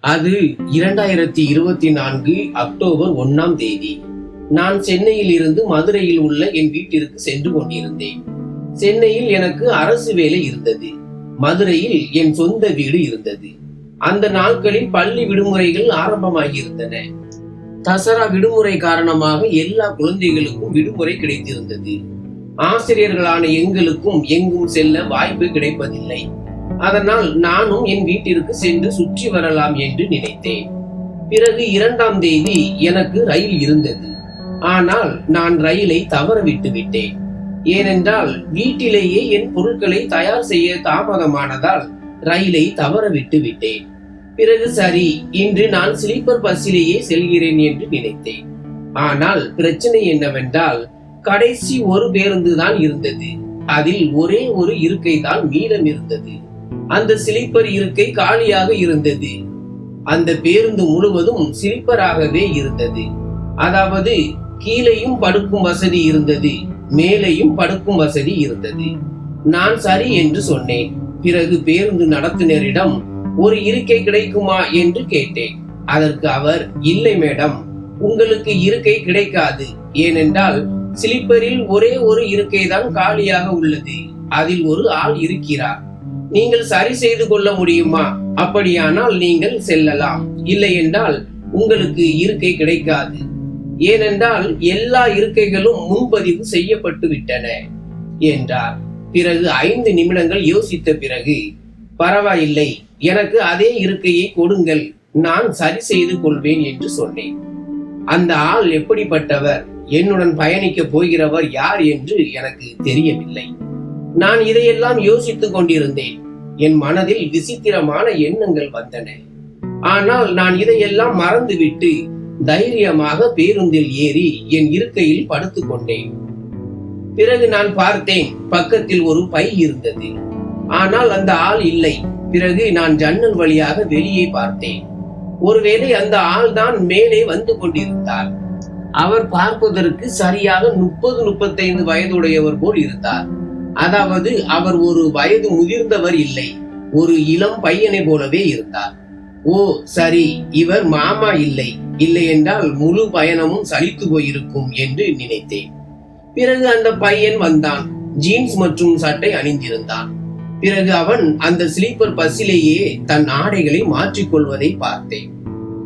அது இரண்டாயிரத்தி இருபத்தி நான்கு அக்டோபர் ஒன்னாம் தேதி. நான் சென்னையில் இருந்து மதுரையில் உள்ள என் வீட்டிற்கு சென்று கொண்டிருந்தேன். சென்னையில் எனக்கு அரசு வேலை இருந்தது. மதுரையில் என் சொந்த வீடு இருந்தது. அந்த நாட்களில் பள்ளி விடுமுறைகள் ஆரம்பமாகியிருந்தன. தசரா விடுமுறை காரணமாக எல்லா குழந்தைகளுக்கும் விடுமுறை கிடைத்திருந்தது. ஆசிரியர்களான எங்களுக்கும் எங்கும் செல்ல வாய்ப்பு கிடைப்பதில்லை. அதனால் நானும் என் வீட்டிற்கு சென்று சுற்றி வரலாம் என்று நினைத்தேன். பிறகு இரண்டாம் தேதி எனக்கு ரயில் இருந்தது. ஆனால் நான் ரயிலை தவற விட்டு விட்டேன். ஏனென்றால் வீட்டிலேயே என் பொருட்களை தயார் செய்ய தாமதமானதால் ரயிலை தவற விட்டு விட்டேன். பிறகு சரி இன்று நான் ஸ்லீப்பர் பஸ்ஸிலேயே செல்கிறேன் என்று நினைத்தேன். ஆனால் பிரச்சனை என்னவென்றால் கடைசி ஒரு பேருந்து தான் இருந்தது. அதில் ஒரே ஒரு இருக்கை தான் மீதம் இருந்தது. அந்த ஸ்லீப்பர் இருக்கை காலியாக இருந்தது. அந்த பேருந்து முழுவதும் ஸ்லீப்பராகவே இருந்தது. அதாவது கீழேயும் படுக்கும் வசதி இருந்தது மேலேயும் படுக்கும் வசதி இருந்தது. நான் சரி என்று சொன்னேன். பிறகு பேருந்து நடத்துனரிடம் ஒரு இருக்கை கிடைக்குமா? என்று கேட்டேன். அதற்கு அவர் இல்லை மேடம். உங்களுக்கு இருக்கை கிடைக்காது. ஏனென்றால் ஸ்லிப்பரில் ஒரே ஒரு இருக்கை தான் காலியாக உள்ளது. அதில் ஒரு ஆள் இருக்கிறார். நீங்கள் சரி செய்து கொள்ள முடியுமா? அப்படியானால் நீங்கள் செல்லலாம். இல்லை என்றால் உங்களுக்கு இருக்கை கிடைக்காது. ஏனென்றால் எல்லா இருக்கைகளும் முன்பதிவு செய்யப்பட்டு விட்டன என்றார். பிறகு ஐந்து நிமிடங்கள் யோசித்த பிறகு பரவாயில்லை எனக்கு அதே இருக்கையை கொடுங்கள் நான் சரி செய்து கொள்வேன் என்று சொன்னேன். அந்த ஆள் எப்படிப்பட்டவர் என்னுடன் பயணிக்க போகிறவர் யார் என்று எனக்கு தெரியவில்லை. நான் இதையெல்லாம் யோசித்துக் கொண்டிருந்தேன். என் மனதில் விசித்திரமான எண்ணங்கள் வந்தன. ஆனால் நான் இதையெல்லாம் மறந்துவிட்டு தைரியமாக பேருந்தில் ஏறி என் இருக்கையில் படுத்துக் கொண்டேன். பிறகு நான் பார்த்தேன் பக்கத்தில் ஒரு பை இருந்தது. ஆனால் அந்த ஆள் இல்லை. பிறகு நான் ஜன்னல் வழியாக வெளியே பார்த்தேன். ஒருவேளை அந்த ஆள் தான் மேலே வந்து கொண்டிருந்தார். அவர் பார்ப்பதற்கு சரியாக முப்பது முப்பத்தைந்து வயதுடையவர் போல் இருந்தார். அதாவது அவர் ஒரு வயது முதிர்ந்தவர் இல்லை ஒரு இளம் பையனை போலவே இருந்தார். ஓ சரி இவர் மாமா இல்லை இல்லை என்றால் முழு பயணமும் சலித்து போயிருக்கும் என்று நினைத்தேன். பிறகு அந்த பையன் வந்தான் ஜீன்ஸ் மற்றும் சட்டை அணிந்திருந்தான். பிறகு அவன் அந்த ஸ்லீப்பர் பஸ்ஸிலேயே தன் ஆடைகளை மாற்றிக்கொள்வதை பார்த்தேன்.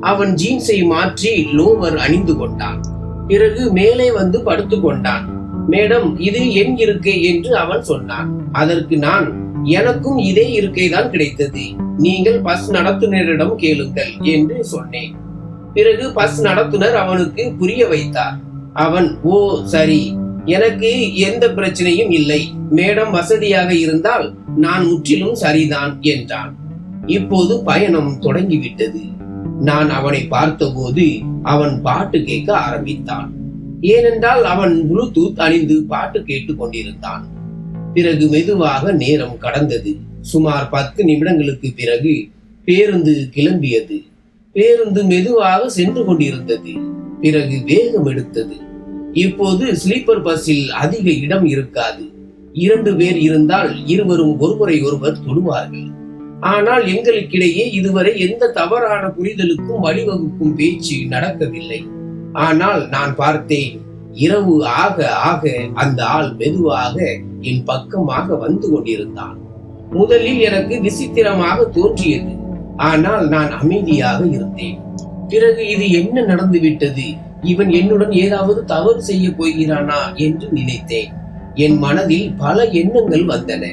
அவன் ஜீன்ஸை மாற்றி லோவர் அணிந்து கொண்டான். பிறகு மேலே வந்து படுத்துக்கொண்டான். மேடம் இது என் இருக்கை என்று அவன் சொன்னான் அதற்கு நான் எனக்கும் இதே இருக்கை தான் கிடைத்தது. நீங்கள் பஸ் நடத்துனரிடம் கேளுங்கள் என்று சொன்னேன். பிறகு பஸ் நடத்துனர் அவனுக்கு புரிய வைத்தார். அவன் ஓ சரி. எனக்கு எந்த பிரச்சனையும் இல்லை. மேடம் வசதியாக இருந்தால் நான் முற்றிலும் சரிதான் என்றான். இப்போது பயணம் தொடங்கிவிட்டது. நான் அவனை பார்த்தபோது அவன் பாட்டு கேட்க ஆரம்பித்தான். ஏனென்றால் அவன் ப்ளூடூத் அணிந்து பாட்டு கேட்டுக் கொண்டிருந்தான். பிறகு மெதுவாக நேரம் கடந்தது. சுமார் பத்து நிமிடங்களுக்கு பிறகு பேருந்து கிளம்பியது. பேருந்து மெதுவாக சென்று கொண்டிருந்தது. பிறகு வேகம் எடுத்தது. இப்போது ஸ்லீப்பர் பஸ்ஸில் அதிக இடம் இருக்காது. இரண்டு பேர் இருந்தால் இருவரும் ஒருவரை ஒருவர் தொடுவார்கள். ஆனால் எங்களுக்கிடையே இதுவரை எந்த தவறான புரிதலுக்கும் வழிவகுக்கும் பேச்சு நடக்கவில்லை. ஆனால் நான் பார்த்தேன் இரவு ஆக ஆக அந்த ஆள் மெதுவாக என் பக்கமாக வந்து கொண்டிருந்தான். முதலில் எனக்கு விசித்திரமாக தோன்றியது ஆனால் நான் அமைதியாக இருந்தேன். பிறகு இது என்ன நடந்து விட்டது? இவன் என்னுடன் ஏதாவது தவறு செய்ய போகிறானா என்று நினைத்தேன். என் மனதில் பல எண்ணங்கள் வந்தன.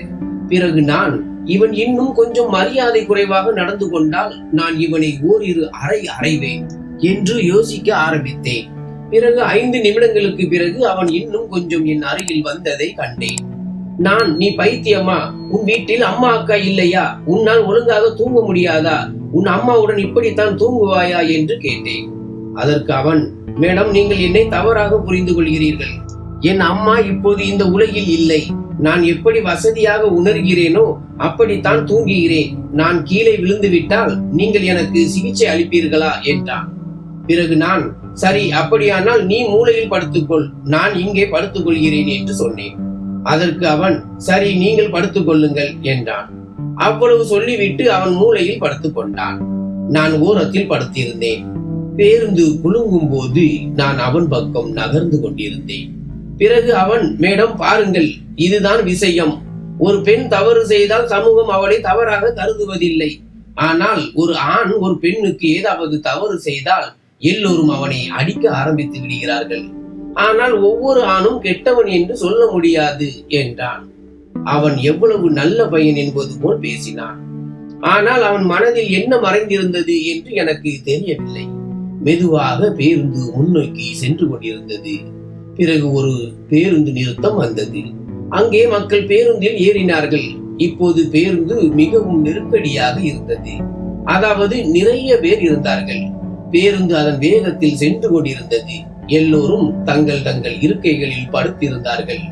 பிறகு நான் இவன் இன்னும் கொஞ்சம் மரியாதை குறைவாக நடந்து கொண்டால் நான் இவனை ஓரிரு அறை அறைவேன். என்று யோசிக்க ஆரம்பித்தேன். பிறகு ஐந்து நிமிடங்களுக்கு பிறகு அவன் இன்னும் கொஞ்சம் என் அருகில் வந்ததை கண்டேன். நான் நீ பைத்தியமா? உன் வீட்டில் அம்மா அக்கா இல்லையா? உன்னால் ஒழுங்காக தூங்க முடியாதா? உன் அம்மாவுடன் இப்படித்தான் தூங்குவாயா? என்று கேட்டேன். அதற்கு அவன் மேடம் நீங்கள் என்னை தவறாக புரிந்து கொள்கிறீர்கள். என் அம்மா இப்போது இந்த உலகில் இல்லை. நான் எப்படி வசதியாக உணர்கிறேனோ அப்படித்தான் தூங்குகிறேன். நான் கீழே விழுந்து விட்டால் நீங்கள் எனக்கு சிகிச்சை அளிப்பீர்களா? என்றான். பிறகு நான் சரி அப்படியானால் நீ மூளையில் படுத்துக்கொள். நான் இங்கே படுத்துக் கொள்கிறேன் என்று சொன்னேன். அதற்கு அவன் சரி நீங்கள் படுத்துக் கொள்ளுங்கள் என்றான். அவ்வளவு சொல்லிவிட்டு அவன் மூளையில் படுத்துக் கொண்டான். நான் ஓரத்தில் படுத்திருந்தேன். பேருந்து குலுங்கும் போது நான் அவன் பக்கம் நகர்ந்து கொண்டிருந்தேன். பிறகு அவன் மேடம் பாருங்கள் இதுதான் விஷயம். ஒரு பெண் தவறு செய்தால் சமூகம் அவளை தவறாக கருதுவதில்லை. ஆனால் ஒரு ஆண் ஒரு பெண்ணுக்கு ஏதாவது தவறு செய்தால் எல்லோரும் அவனை அடிக்க ஆரம்பித்து விடுகிறார்கள். ஆனால் ஒவ்வொரு ஆணும் கெட்டவன் என்று சொல்ல முடியாது என்றான். அவன் எவ்வளவு நல்ல பையன் என்பது போல் பேசினான். ஆனால் அவன் மனதில் என்ன மறைந்திருந்தது என்று எனக்கு தெரியவில்லை. மெதுவாக பேருந்து முன்னோக்கி சென்று கொண்டிருந்தது. பிறகு ஒரு பேருந்து நிறுத்தம் வந்தது. அங்கே மக்கள் பேருந்தில் ஏறினார்கள். இப்போது பேருந்து மிகவும் நெருக்கடியாக இருந்தது. அதாவது நிறைய பேர் இருந்தார்கள். பேருந்து அதன் வேகத்தில் சென்று கொண்டிருந்தது. எல்லோரும் தங்கள் தங்கள் இருக்கைகளில் படுத்திருந்தார்கள்.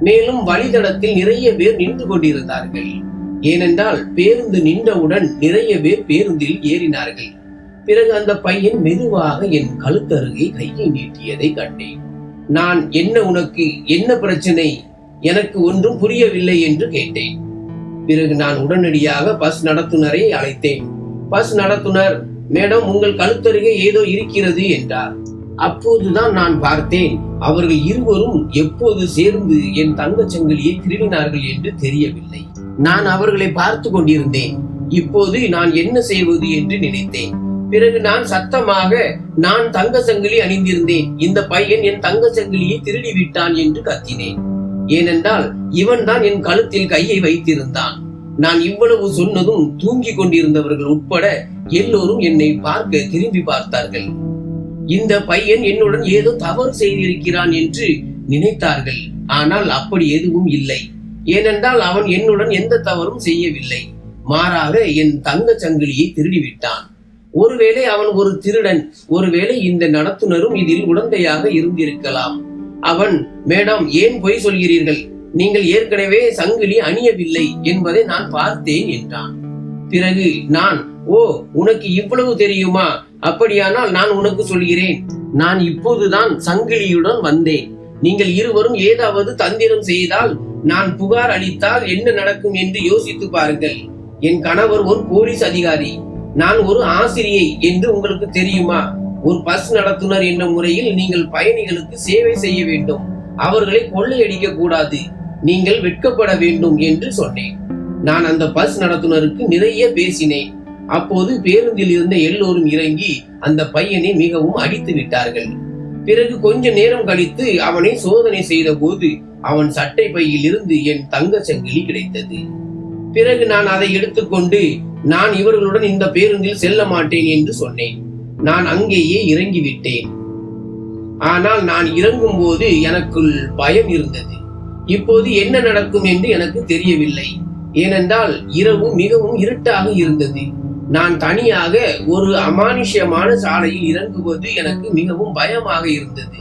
மேலும் வழித்தடத்தில் நிறைய பேர் நின்று கொண்டிருந்தார்கள். ஏனென்றால் பேருந்து நின்றவுடன் நிறைய பேர் பேருந்தில் ஏறினார்கள். பிறகு அந்த பையன் மெதுவாக என் கழுத்தருகே கையை நீட்டியதை கண்டேன். நான் என்ன உனக்கு என்ன பிரச்சனை? எனக்கு ஒன்றும் புரியவில்லை என்று கேட்டேன். பிறகு நான் உடனடியாக பஸ் நடத்துனரை அழைத்தேன். பஸ் நடத்துனர் மேடம் உங்கள் கழுத்தருகே ஏதோ இருக்கிறது என்றார். அப்போதுதான் நான் பார்த்தேன் அவர்கள் இருவரும் எப்போது சேர்ந்து என் தங்கச் சங்கிலியை திருடினார்கள் என்று தெரியவில்லை. நான் அவர்களை பார்த்து கொண்டிருந்தேன். இப்போது நான் என்ன செய்வது என்று நினைத்தேன். பிறகு நான் சத்தமாக நான் தங்க சங்கிலி அணிந்திருந்தேன். இந்த பையன் என் தங்க சங்கிலியை திருடி விட்டான் என்று கத்தினேன். ஏனென்றால் இவன் தான் என் கழுத்தில் கையை வைத்திருந்தான். நான் இவ்வளவு சொன்னதும் தூங்கிக் கொண்டிருந்தவர்கள் உட்பட எல்லோரும் என்னை பார்க்க திரும்பி பார்த்தார்கள். இந்த பையன் என்னுடன் ஏதோ தவறு செய்திருக்கிறான் என்று நினைத்தார்கள். ஆனால் அப்படி எதுவும் இல்லை. ஏனென்றால் அவன் என்னுடன் எந்த தவறும் செய்யவில்லை. மாறாக என் தங்க சங்கிலியை திருடிவிட்டான். ஒருவேளை அவன் ஒரு திருடன் ஒருவேளை இந்த நடத்துனரும் இதில் உடந்தையாக இருந்திருக்கலாம். அவன் மேடம் ஏன் பொய் சொல்கிறீர்கள்? நீங்கள் ஏற்கனவே சங்கிலி அணியவில்லை என்பதை நான் பார்த்தேன் என்றான். பிறகு நான் ஓ உனக்கு இவ்வளவு தெரியுமா? அப்படியானால் நான் உனக்கு சொல்கிறேன். நான் இப்போதுதான் சங்கிலியுடன் வந்தேன். நீங்கள் இருவரும் ஏதாவது தந்திரம் செய்தால் நான் புகார் அளித்தால் என்ன நடக்கும் என்று யோசித்து பாருங்கள். என் கணவர் ஒரு போலீஸ் அதிகாரி. நான் ஒரு ஆசிரியை என்று உங்களுக்கு தெரியுமா? ஒரு பஸ் நடத்துனர் என்ற முறையில் நீங்கள் பயணிகளுக்கு சேவை செய்ய வேண்டும். அவர்களை கொள்ளையடிக்க கூடாது. நீங்கள் வெட்கப்பட வேண்டும் என்று சொன்னேன். நான் அந்த பஸ் நடத்துனருக்கு நிறைய பேசினேன். அப்போது பேருந்தில் இருந்த எல்லோரும் இறங்கி அந்த பையனை மிகவும் அடித்து விட்டார்கள். பிறகு கொஞ்ச நேரம் கழித்து அவனை சோதனை செய்த போது அவன் சட்டை பையில் இருந்து என் தங்க சங்கிலி கிடைத்தது. பிறகு நான் அதை எடுத்துக்கொண்டு நான் இவர்களுடன் இந்த பேருந்தில் செல்ல மாட்டேன் என்று சொன்னேன். நான் அங்கேயே இறங்கி விட்டேன் ஆனால் நான் இறங்கும் போது எனக்குள் பயம் இருந்தது. இப்போது என்ன நடக்கும் என்று எனக்கு தெரியவில்லை. ஏனென்றால் இரவு மிகவும் இருட்டாக இருந்தது. நான் தனியாக ஒரு அமானுஷ்யமான சாலையில் இறங்குவது எனக்கு மிகவும் பயமாக இருந்தது.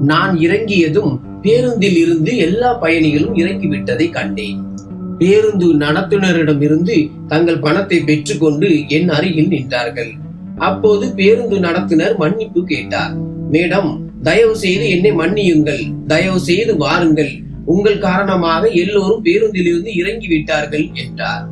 நான் இறங்கியதும் பேருந்தில் இருந்து எல்லா பயணிகளும் இறங்கிவிட்டதை கண்டேன். பேருந்து நடத்துனரிடமிருந்து தங்கள் பணத்தை பெற்றுக்கொண்டு என் அருகில் நின்றார்கள். அப்போது பேருந்து நடத்துனர் மன்னிப்பு கேட்டார். மேடம் தயவு செய்து என்னை மன்னியுங்கள். தயவு செய்து வாருங்கள். உங்கள் காரணமாக எல்லோரும் பேருந்திலிருந்து இறங்கி விட்டார்கள் என்றார்.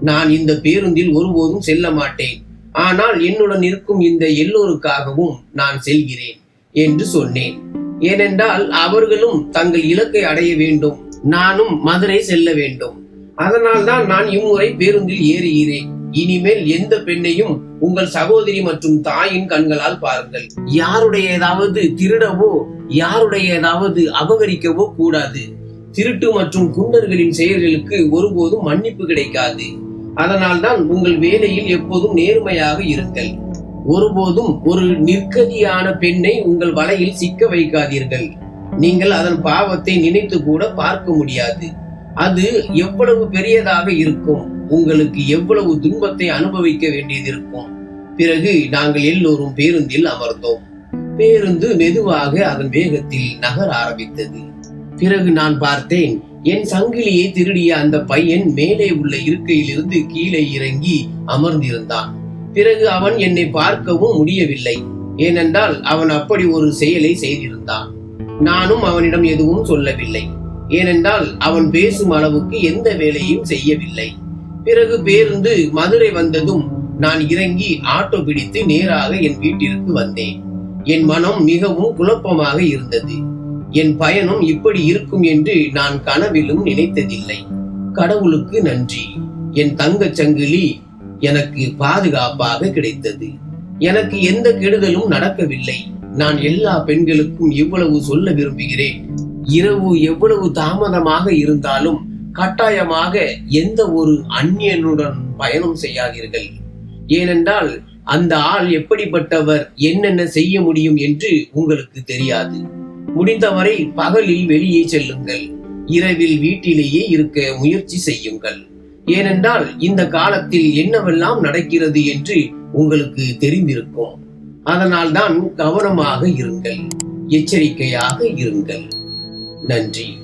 நான் இந்த பேருந்தில் ஒருபோதும் செல்ல மாட்டேன். ஆனால் என்னுடன் இருக்கும் இந்த எல்லோருக்காகவும் நான் செல்கிறேன் என்று சொன்னேன். ஏனென்றால் அவர்களும் தங்கள் இலக்கை அடைய வேண்டும். நானும் மதுரை செல்ல வேண்டும். அதனால்தான் நான் இம்முறை பேருந்தில் ஏறுகிறேன். இனிமேல் எந்த பெண்ணையும் உங்கள் சகோதரி மற்றும் தாயின் கண்களால் பாருங்கள். யாருடைய ஏதாவது திருடவோ யாருடைய ஏதாவது அபகரிக்கவோ கூடாது. திருட்டு மற்றும் குண்டர்களின் செயல்களுக்கு ஒருபோதும் மன்னிப்பு கிடைக்காது. அதனால்தான் உங்கள் வேலையில் எப்போதும் நேர்மையாக இருங்கள். ஒருபோதும் ஒரு நிற்கதியான பெண்ணை உங்கள் வலையில் சிக்க வைக்காதீர்கள். நீங்கள் அதன் பாவத்தை நினைத்து கூட பார்க்க முடியாது. அது எவ்வளவு பெரியதாக இருக்கும். உங்களுக்கு எவ்வளவு துன்பத்தை அனுபவிக்க வேண்டியது இருக்கும்? பிறகு நாங்கள் எல்லோரும் பேருந்தில் அமர்ந்தோம். பேருந்து மெதுவாக அதன் வேகத்தில் நகர ஆரம்பித்தது. பிறகு நான் பார்த்தேன் என் சங்கிலியை திருடிய அந்த பையன் மேலே உள்ள இருக்கையிலிருந்து கீழே இறங்கி அமர்ந்திருந்தான். பிறகு அவன் என்னை பார்க்கவும் முடியவில்லை. ஏனென்றால் அவன் அப்படி ஒரு செயலை செய்திருந்தான். நானும் அவனிடம் எதுவும் சொல்லவில்லை. ஏனென்றால் அவன் பேசும் அளவுக்கு எந்த வேலையும் செய்யவில்லை. பிறகு பேருந்து மதுரை வந்ததும் நான் இறங்கி ஆட்டோ பிடித்து நேராக என் வீட்டிற்கு வந்தேன். என் மனம் மிகவும் குழப்பமாக இருந்தது. என் பயணம் இப்படி இருக்கும் என்று நான் கனவிலும் நினைத்ததில்லை. கடவுளுக்கு நன்றி. என் தங்க சங்கிலி எனக்கு பாதுகாப்பாக கிடைத்தது. எனக்கு எந்த கெடுதலும் நடக்கவில்லை. நான் எல்லா பெண்களுக்கும் இவ்வளவு சொல்ல விரும்புகிறேன். இரவு எவ்வளவு தாமதமாக இருந்தாலும் கட்டாயமாக எந்த ஒரு அந்நியனுடன் பயணம் செய்யாதீர்கள். ஏனென்றால் அந்த ஆள் எப்படிப்பட்டவர் என்னென்ன செய்ய முடியும் என்று உங்களுக்கு தெரியாது. முடிந்தவரை பகலில் வெளியே செல்லுங்கள். இரவில் வீட்டிலேயே இருக்க முயற்சி செய்யுங்கள். ஏனென்றால் இந்த காலத்தில் என்னவெல்லாம் நடக்கிறது என்று உங்களுக்கு தெரிந்திருக்கும். அதனால்தான் கவனமாக இருங்கள். எச்சரிக்கையாக இருங்கள். நன்றி.